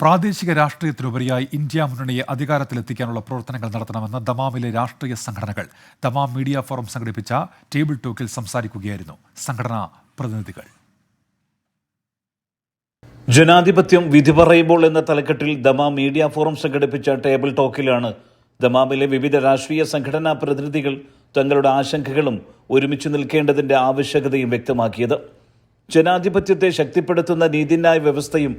പ്രാദേശിക രാഷ്ട്രീയത്തിനുപരിയായി ഇന്ത്യ മുന്നണിയെ അധികാരത്തിലെത്തിക്കാനുള്ള പ്രവർത്തനങ്ങൾ നടത്തണമെന്ന് ദമാമിലെ രാഷ്ട്രീയ സംഘടനകൾ ദമാം മീഡിയ ഫോറം സംഘടിപ്പിച്ച ടേബിൾ ടോക്കിൽ സംസാരിക്കുകയായിരുന്നു സംഘടനാ പ്രതിനിധികൾ. ജനാധിപത്യം വിധി പറയുമ്പോൾ എന്ന തലക്കെട്ടിൽ ദമാം മീഡിയ ഫോറം സംഘടിപ്പിച്ച ടേബിൾ ടോക്കിലാണ് ദമാമിലെ വിവിധ രാഷ്ട്രീയ സംഘടനാ പ്രതിനിധികൾ തങ്ങളുടെ ആശങ്കകളും ഒരുമിച്ച് നിൽക്കേണ്ടതിന്റെ ആവശ്യകതയും വ്യക്തമാക്കിയത്. ജനാധിപത്യത്തെ ശക്തിപ്പെടുത്തുന്ന നീതിന്യായ വ്യവസ്ഥയും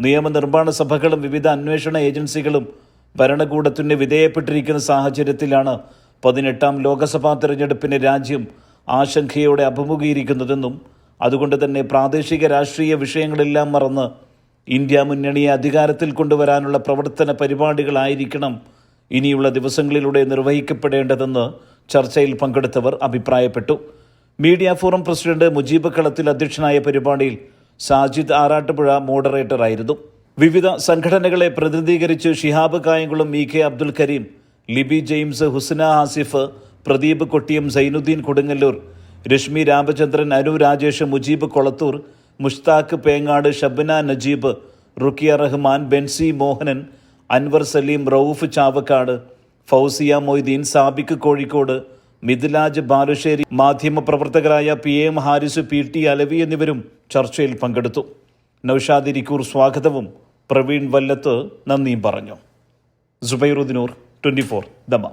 നിയമനിർമ്മാണ സഭകളും വിവിധ അന്വേഷണ ഏജൻസികളും ഭരണകൂടത്തിന് വിധേയപ്പെട്ടിരിക്കുന്ന സാഹചര്യത്തിലാണ് പതിനെട്ടാം ലോക്സഭാ തെരഞ്ഞെടുപ്പിന് രാജ്യം ആശങ്കയോടെ അഭിമുഖീകരിക്കുന്നതെന്നും അതുകൊണ്ട് തന്നെ പ്രാദേശിക രാഷ്ട്രീയ വിഷയങ്ങളെല്ലാം മറന്ന് ഇന്ത്യ മുന്നണിയെ അധികാരത്തിൽ കൊണ്ടുവരാനുള്ള പ്രവർത്തന പരിപാടികളായിരിക്കണം ഇനിയുള്ള ദിവസങ്ങളിലൂടെ നിർവഹിക്കപ്പെടേണ്ടതെന്ന് ചർച്ചയിൽ പങ്കെടുത്തവർ അഭിപ്രായപ്പെട്ടു. മീഡിയ ഫോറം പ്രസിഡന്റ് മുജീബ് കളത്തിൽ അധ്യക്ഷനായ പരിപാടിയിൽ സാജിദ് ആറാട്ടുപുഴ മോഡറേറ്ററായിരുന്നു വിവിധ സംഘടനകളെ പ്രതിനിധീകരിച്ച് Shihab Kayamkulam E K Abdul Karim Libi James Husna Asif Pradeep Kottiyam Sainuddin Kodungallur Reshmi Ramachandran Anu Rajesh Mujeeb Kolathur Mushtaq Pengad Shabna Najeeb Rukkiya Rahman Benzy Mohanan Anwar Saleem Rauf Chavakkad Fousiya Moideen Sabik Kozhikode Mithilaj Balussery മാധ്യമപ്രവർത്തകരായ P M Haris P T Alavi എന്നിവരും ചർച്ചയിൽ പങ്കെടുത്തു. നൌഷാദ് ഇരിക്കൂർ സ്വാഗതവും പ്രവീൺ വല്ലത്ത് നന്ദിയും പറഞ്ഞു. സുബൈറുദ്ദീനൂർ twenty four ദമ.